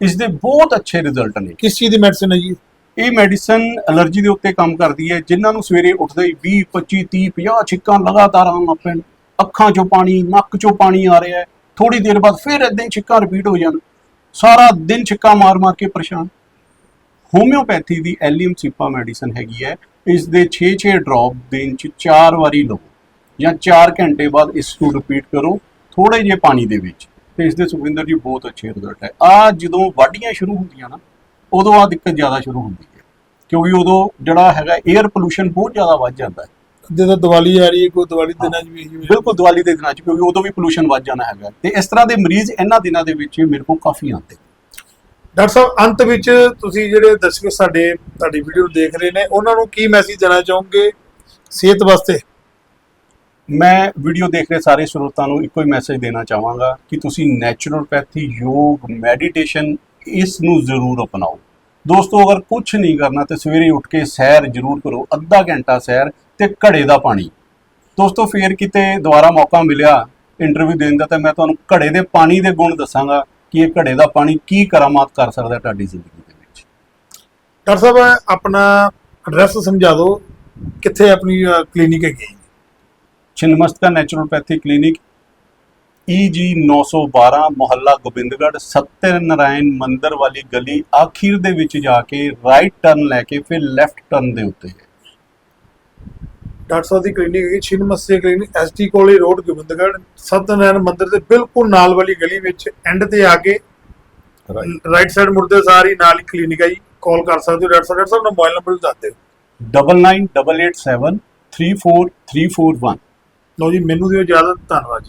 ਇਸ ਦੇ ਬਹੁਤ ਅੱਛੇ ਰਿਜ਼ਲਟ ਨੇ। ਕਿਸ ਚੀਜ਼ ਦੀ ਮੈਡੀਸਿਨ ਹੈ ਜੀ? ਇਹ ਮੈਡੀਸਨ ਅਲਰਜੀ ਦੇ ਉੱਤੇ ਕੰਮ ਕਰਦੀ ਹੈ, ਜਿਨ੍ਹਾਂ ਨੂੰ ਸਵੇਰੇ ਉੱਠਦੇ ਹੀ 20 25 30 50 ਛਿੱਕਾਂ ਲਗਾਤਾਰ ਆਉਣ ਲੱਗ ਪੈਣ। ਅੱਖਾਂ 'ਚੋਂ ਪਾਣੀ, ਨੱਕ 'ਚੋਂ ਪਾਣੀ ਆ ਰਿਹਾ ਹੈ। ਥੋੜੀ ਦੇਰ ਬਾਅਦ ਫਿਰ ਇਦਾਂ ਹੀ ਛਿੱਕਾਂ ਰਿਪੀਟ ਹੋ ਜਾਣ। ਸਾਰਾ ਦਿਨ ਛਿੱਕਾਂ ਮਾਰ-ਮਾਰ ਕੇ ਪਰੇਸ਼ਾਨ। ਹੋਮਿਓਪੈਥੀ ਦੀ ਐਲੀਅਮ ਸੀਪਾ ਮੈਡੀਸਨ ਹੈਗੀ ਹੈ। ਇਸ ਦੇ 6-6 ਡ੍ਰੌਪ ਦਿਨ 'ਚ 4 ਵਾਰੀ ਲਓ ਜਾਂ 4 ਘੰਟੇ ਬਾਅਦ ਇਸ ਨੂੰ ਰਿਪੀਟ ਕਰੋ ਥੋੜੇ ਜਿਹੇ ਪਾਣੀ ਦੇ ਵਿੱਚ। ਤੇ ਇਸ ਦੇ ਸੁਖਵਿੰਦਰ ਜੀ ਬਹੁਤ ਅੱਛੇ ਰਿਜ਼ਲਟ ਹੈ। ਆ ਜਦੋਂ ਵਾਢੀਆਂ ਸ਼ੁਰੂ ਹੁੰਦੀਆਂ ਨਾ, ਉਦੋਂ ਆ ਦਿੱਕਤ ਜ਼ਿਆਦਾ ਸ਼ੁਰੂ ਹੁੰਦੀ ਕਿਉਂਕਿ ਉਦੋਂ ਜਿਹੜਾ ਹੈਗਾ 에ਅਰ ਪੋਲੂਸ਼ਨ ਬਹੁਤ ਜ਼ਿਆਦਾ ਵੱਧ ਜਾਂਦਾ ਹੈ। ਜਦੋਂ ਦੀਵਾਲੀ ਆ ਰਹੀ ਹੈ ਕੋਈ ਦੀਵਾਲੀ ਦੇ ਦਿਨਾਂ 'ਚ ਵੀ ਇਹੀ ਹੋਇਆ। ਬਿਲਕੁਲ ਦੀਵਾਲੀ ਦੇ ਦਿਨਾਂ 'ਚ ਕਿਉਂਕਿ ਉਦੋਂ ਵੀ ਪੋਲੂਸ਼ਨ ਵੱਧ ਜਾਣਾ ਹੈਗਾ। ਤੇ ਇਸ ਤਰ੍ਹਾਂ ਦੇ ਮਰੀਜ਼ ਇਹਨਾਂ ਦਿਨਾਂ ਦੇ ਵਿੱਚ ਮੇਰੇ ਕੋਲ ਕਾਫੀ ਆਉਂਦੇ। ਡਾਕਟਰ ਸਾਹਿਬ ਅੰਤ ਵਿੱਚ ਤੁਸੀਂ ਜਿਹੜੇ ਦਰਸ਼ਕ ਸਾਡੇ ਤੁਹਾਡੀ ਵੀਡੀਓ ਦੇਖ ਰਹੇ ਨੇ ਉਹਨਾਂ ਨੂੰ ਕੀ ਮੈਸੇਜ ਦੇਣਾ ਚਾਹੋਗੇ ਸਿਹਤ ਵਾਸਤੇ? ਮੈਂ ਵੀਡੀਓ ਦੇਖ ਰਹੇ ਸਾਰੇ ਸਰੋਤਾਂ ਨੂੰ ਇੱਕੋ ਹੀ ਮੈਸੇਜ ਦੇਣਾ ਚਾਹਾਂਗਾ ਕਿ ਤੁਸੀਂ ਨੈਚੁਰਲਪੈਥੀ ਯੋਗ ਮੈਡੀਟੇਸ਼ਨ ਇਸ ਨੂੰ ਜ਼ਰੂਰ ਅਪਣਾਓ। ਦੋਸਤੋ ਅਗਰ ਕੁਝ ਨਹੀਂ ਕਰਨਾ ਤੇ ਸਵੇਰੇ ਉੱਠ ਕੇ ਸੈਰ ਜ਼ਰੂਰ ਕਰੋ ਅੱਧਾ ਘੰਟਾ ਸੈਰ ਤੇ ਘੜੇ ਦਾ ਪਾਣੀ। ਦੋਸਤੋ ਫੇਰ ਕਿਤੇ ਦੁਬਾਰਾ ਮੌਕਾ ਮਿਲਿਆ ਇੰਟਰਵਿਊ ਦੇਣ ਦਾ ਤਾਂ ਮੈਂ ਤੁਹਾਨੂੰ ਘੜੇ ਦੇ ਪਾਣੀ ਦੇ ਗੁਣ ਦੱਸਾਂਗਾ ਕਿ ਇਹ ਘੜੇ ਦਾ ਪਾਣੀ ਕੀ ਕਰਾਮਾਤ ਕਰ ਸਕਦਾ ਤੁਹਾਡੀ ਜ਼ਿੰਦਗੀ ਦੇ ਵਿੱਚ। ਡਾਕਟਰ ਸਾਹਿਬ ਆਪਣਾ ਐਡਰੈਸ ਸਮਝਾ ਦਿਓ ਕਿੱਥੇ ਆਪਣੀ ਕਲੀਨਿਕ ਹੈਗੀ ਛਿਨਮਸਤਕਾ ਨੈਚੁਰਲਪੈਥੀ ਕਲੀਨਿਕ ਈਜੀ 912 ਮੁਹੱਲਾ ਗੋਬਿੰਦਗੜ੍ਹ ਸਤਿ ਨਾਰਾਇਣ ਮੰਦਿਰ ਵਾਲੀ ਗਲੀ ਆਖਿਰ ਦੇ ਵਿੱਚ ਜਾ ਕੇ ਰਾਈਟ ਟਰਨ ਲੈ ਕੇ ਫਿਰ ਲੈਫਟ ਟਰਨ ਦੇ ਉੱਤੇ ਹੈ ਡਾਕਟਰ ਸਾਹਿਬ ਦੀ ਕਲੀਨਿਕ ਹੈਗੀ ਛਿਨਮੱਸੇ ਕਲੀਨਿਕ ਐਸਟੀ ਕੋਲੇ ਰੋਡ ਗੋਬਿੰਦਗੜ੍ਹ ਸਤਨਾਰਾਇਣ ਮੰਦਿਰ ਦੇ ਬਿਲਕੁਲ ਨਾਲ ਵਾਲੀ ਗਲੀ ਵਿੱਚ ਐਂਡ ਤੇ ਆ ਕੇ ਰਾਈਟ ਸਾਈਡ ਮੁੜਦੇ ਸਾਰੀ ਨਾਲ ਹੀ ਕਲੀਨਿਕ ਹੈ ਜੀ ਕਾਲ ਕਰ ਸਕਦੇ ਹੋ ਡਾਕਟਰ ਸਾਹਿਬ ਡਾਕਟਰ ਸਾਹਿਬ ਦਾ ਮੋਬਾਈਲ ਨੰਬਰ ਦੱਸ ਦਿਓ 9988734341 ਲਓ ਜੀ ਮੈਨੂੰ ਦਿਓ ਇਜਾਜ਼ਤ ਧੰਨਵਾਦ